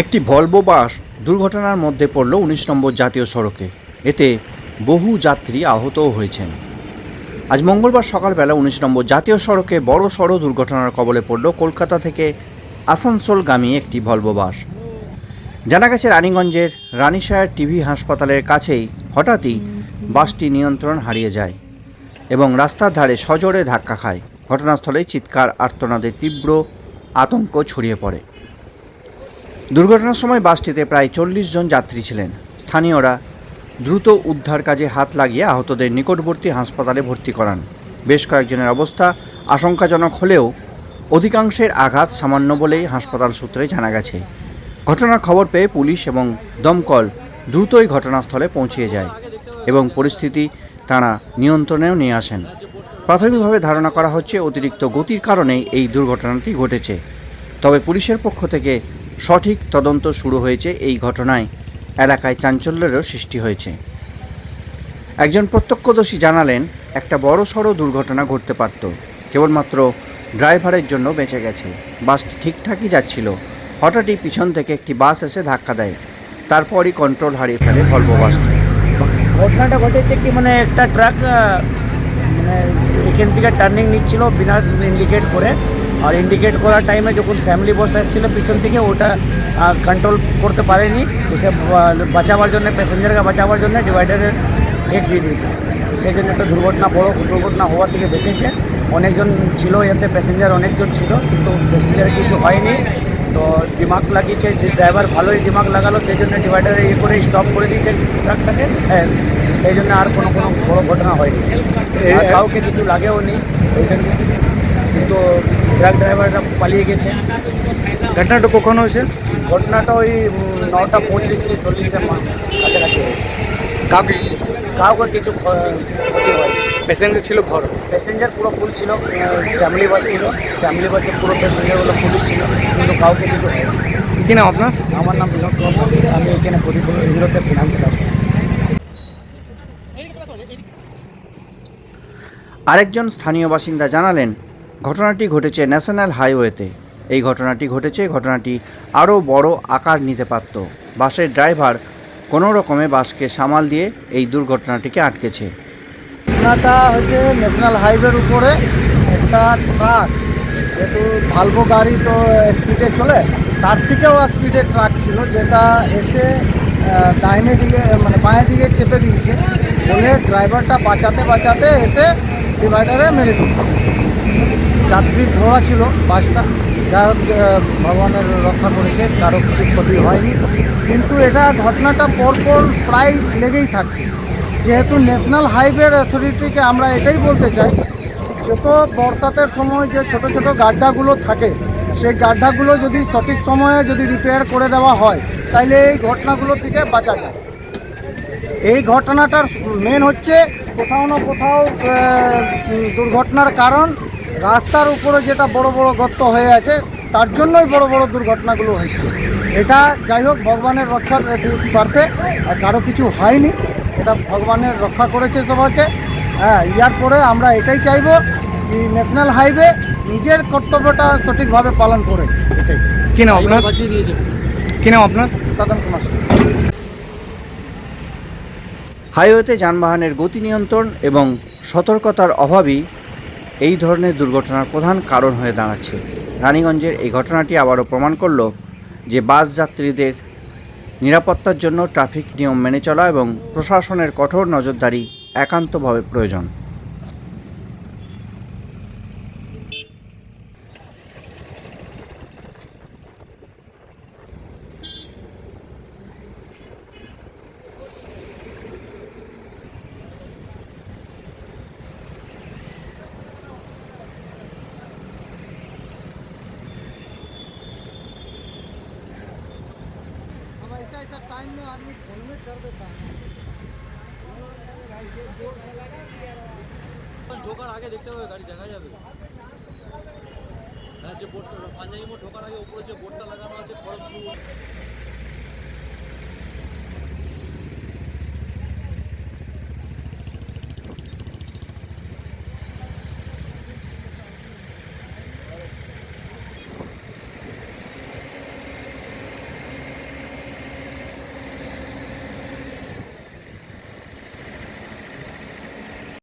একটি Volvo bus দুর্ঘটনার মধ্যে পড়ল উনিশ নম্বর জাতীয় সড়কে। এতে বহু যাত্রী আহতও হয়েছেন। আজ মঙ্গলবার সকালবেলা উনিশ নম্বর জাতীয় সড়কে বড় সড় দুর্ঘটনার কবলে পড়ল কলকাতা থেকে আসানসোলগামী একটি ভলভো বাস। জানা গেছে, রানীগঞ্জের রানীশায়ার টিভি হাসপাতালের কাছেই হঠাৎই বাসটি নিয়ন্ত্রণ হারিয়ে যায় এবং রাস্তার ধারে সজোরে ধাক্কা খায়। ঘটনাস্থলে চিৎকার আর্তনাদের তীব্র আতঙ্ক ছড়িয়ে পড়ে। দুর্ঘটনার সময় বাসটিতে প্রায় চল্লিশ জন যাত্রী ছিলেন। স্থানীয়রা দ্রুত উদ্ধার কাজে হাত লাগিয়ে আহতদের নিকটবর্তী হাসপাতালে ভর্তি করান। বেশ কয়েকজনের অবস্থা আশঙ্কাজনক হলেও অধিকাংশের আঘাত সামান্য বলেই হাসপাতাল সূত্রে জানা গেছে। ঘটনার খবর পেয়ে পুলিশ এবং দমকল দ্রুতই ঘটনাস্থলে পৌঁছিয়ে যায় এবং পরিস্থিতি তারা নিয়ন্ত্রণেও নিয়ে আসেন। প্রাথমিকভাবে ধারণা করা হচ্ছে অতিরিক্ত গতির কারণেই এই দুর্ঘটনাটি ঘটেছে। তবে পুলিশের পক্ষ থেকে সঠিক তদন্ত শুরু হয়েছে এই ঘটনায়। এলাকায় চাঞ্চল্যেরও সৃষ্টি হয়েছে। একজন প্রত্যক্ষদর্শী জানালেন, একটা বড় সড়ো দুর্ঘটনা ঘটতে পারত। কেবলমাত্র ড্রাইভারের জন্য বেঁচে গেছে। বাসটি ঠিকঠাকই যাচ্ছিল। হঠাৎই পিছন থেকে একটি বাস এসে ধাক্কা দেয়। তারপরই কন্ট্রোল হারিয়ে ফেলে ভলভো বাসটি। ঘটনাটা ঘটেছে কি মানে একটা ট্রাক মানে এখান থেকে টার্নিং নিচ্ছিল, বিনা ইন্ডিকেট করে। আর ইন্ডিকেট করার টাইমে যখন ফ্যামিলি বস এসেছিল পিছন থেকে ওটা কন্ট্রোল করতে পারেনি। এসে বাঁচাবার জন্য প্যাসেঞ্জারকে বাঁচাবার জন্য ডিভাইডারে ঠেক দিয়ে দিয়েছে। সেই জন্য একটা দুর্ঘটনা বড় দুর্ঘটনা হওয়া থেকে বেঁচেছে। অনেকজন ছিল এতে প্যাসেঞ্জার অনেকজন ছিল কিন্তু প্যাসেঞ্জার কিছু হয়নি। তো দিমাগ লাগিয়েছে যে ড্রাইভার ভালোই দিমাগ লাগালো সেই জন্য ডিভাইডারে ইয়ে করে স্টপ করে দিয়েছে ট্রাকটাকে হ্যাঁ সেই জন্য আর কোনো কোনো বড় ঘটনা হয়নি। কাউকে কিছু লাগেও নি কিন্তু ট্রাক ড্রাইভাররা পালিয়ে গেছে। ঘটনাটা কখন হয়েছে? ঘটনাটা ওই নটা পঁয়ত্রিশ থেকে চল্লিশের মা- কাছাকাছি হয়েছে। কাউকে? কাউকে কিছু ক্ষতি হয় প্যাসেঞ্জার ছিল ঘর? প্যাসেঞ্জার পুরো ফুল ছিল ফ্যামিলি বাস ছিল। ফ্যামিলি বাসে পুরো প্যাসেঞ্জারগুলো ফুল ছিল কিন্তু কাউকে কিছু হয়নি। কি নাম আপনার? আমার নাম বিনোদ কুমার আমি এখানে প্রদীপ এগুলোতে ফিনান্স কাজ করি। আরেকজন স্থানীয় বাসিন্দা জানালেন ঘটনাটি ঘটেছে ন্যাশনাল হাইওয়েতে। এই ঘটনাটি ঘটেছে, ঘটনাটি আরও বড় আকার নিতে পারত। বাসের ড্রাইভার কোনো রকমে বাসকে সামাল দিয়ে এই দুর্ঘটনাটিকে আটকেছে। ঘটনাটা হচ্ছে ন্যাশনাল হাইওয়ের উপরে একটা ট্রাক, যেহেতু ভালভো গাড়ি তো স্পিডে চলে, তার থেকেও স্পিডে ট্রাক ছিল, যেটা এসে ডাইনে দিকে মানে বাঁয়ের দিকে চেপে দিয়েছে, বলে ড্রাইভারটা বাঁচাতে বাঁচাতে এসে ডিভাইডারে মেরে দিয়েছে। যাত্রী ধরা ছিল, বাসটা যা হোক ভগবানের রক্ষা করেছে, কারও কিছু ক্ষতি হয়নি। কিন্তু এটা ঘটনাটা পরপর প্রায় লেগেই থাকছে। যেহেতু ন্যাশনাল হাইওয়ের অথরিটিকে আমরা এটাই বলতে চাই, যত বর্ষাতের সময় যে ছোট ছোট গাড্ডাগুলো থাকে, সেই গাড্ডাগুলো যদি সঠিক সময়ে যদি রিপেয়ার করে দেওয়া হয় তাহলে এই ঘটনাগুলো থেকে বাঁচা যায়। এই ঘটনাটার মেন হচ্ছে কোথাও না কোথাও দুর্ঘটনার কারণ রাস্তার উপরে যেটা বড় বড় গর্ত হয়ে আছে তার জন্যই বড় বড় দুর্ঘটনাগুলো হচ্ছে এটা যাই হোক ভগবানের রক্ষার স্বার্থে আর কারও কিছু হয়নি। এটা ভগবানের রক্ষা করেছে সবাইকে। হ্যাঁ ইয়ার পরে আমরা এটাই চাইব কি ন্যাশনাল হাইওয়ে নিজের কর্তব্যটা সঠিকভাবে পালন করে। এটাই। কি নাম আপনার? কি নাম আপনার? সাধন কুমার হাইওয়েতে যানবাহনের গতি নিয়ন্ত্রণ এবং সতর্কতার অভাবই এই ধরনের দুর্ঘটনার প্রধান কারণ হয়ে দাঁড়াচ্ছে। রানীগঞ্জের এই ঘটনাটি আবারও প্রমাণ করল যে বাস যাত্রীদের নিরাপত্তার জন্য ট্রাফিক নিয়ম মেনে চলা এবং প্রশাসনের কঠোর নজরদারি একান্তভাবে প্রয়োজন। ऐसा ऐसा टाइम में आदमी फोन में कर देता है ঢোকার আগে দেখতে পাবে গাড়ি দেখা যাবে হ্যাঁ যে বোর্ড পাঞ্জাবি মোড় ঢোকার আগে উপরে যে বোর্ডটা লাগানো আছে খড়গপুর